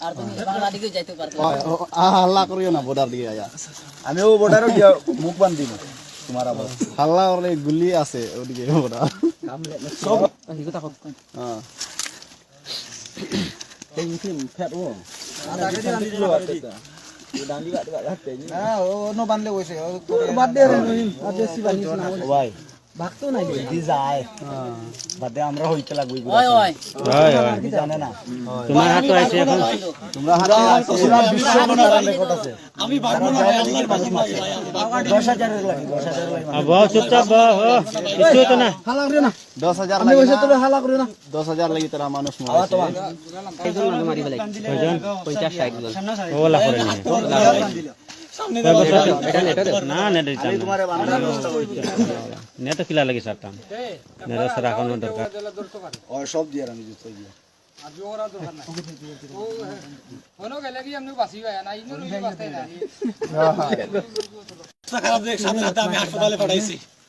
আর তুমি যাইতে হাল্লা করিও না বর্ডার দিকে আয়া। আমিও বর্ডারও গিয়া মুখ বান দিব তোমার আবার। হাল্লা করলে গুলি আছে ওদিকে বর্ডার সব হ্যাঁ। হ্যাঁ বাদ ভাগতো নাই দি যায়। বাদ আমরা হইতে লাগবই ওই ওই হয়। জানে না। তোমার হাতে আছে এখন। তোমরা হাতে আছে পুরা বিশ্ব মনোরম রেকর্ড আছে আমি পারব না হাজারের লাগে দশ হাজারের লাগে। আর বহ চুপচাপ বহ কিছু তো না। হালা করে না দশ হাজার আমি তোরে হালা করে না। দশ হাজার লাগি তারা মানুষ আওয়া তো কয়জন? ওলা করে নি না নেট দিতাম না তোমারে বানানোর ব্যবস্থা কিলা লাগি সারতাম নেট সারা এখন দরকার। ও সব দিয়ে আমি দিতে দিয়ে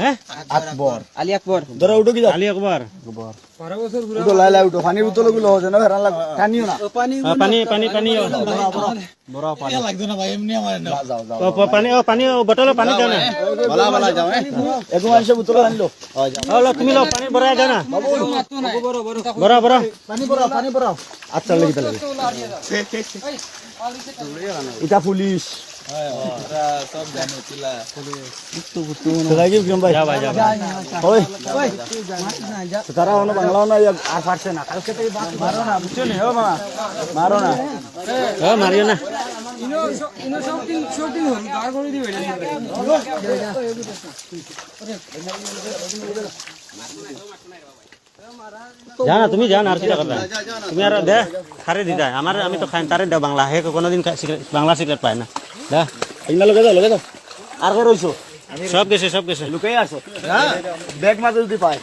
হ্যাঁ আকবর আলি আকবর ধরো উঠো কি আলী আকবর উঠো লাই লাই উঠো পানির বোতলগুলো হচ্ছে না হেরান লাগ টানিও না আ, পানি পানি পানি ও, যাও যাও ও, পানি ও পানি ও পানি দাও না বলা বলা যাও হ্যাঁ একটু বোতল আনলো ও লো, তুমি লো পানি ভরাই দাও না বড় বড় পানি পড়াও পানি পড়াও আচ্ছা লেগে তাহলে এটা পুলিশ মারো না মারিও না জানা, তুমি জান আর কিটা কথা তুমি আর দে, খারে দি দেয় আমার, আমি তো খাই, তারে দে বাংলা। হে কোনোদিন বাংলা সিগারেট পায় না। দে এগুলা লগে যাও লগে যাও। আর কে রইছো? সব গেছে সব গেছে। লুকাই আসো হ্যাঁ ব্যাগ মাঝে যদি পায়।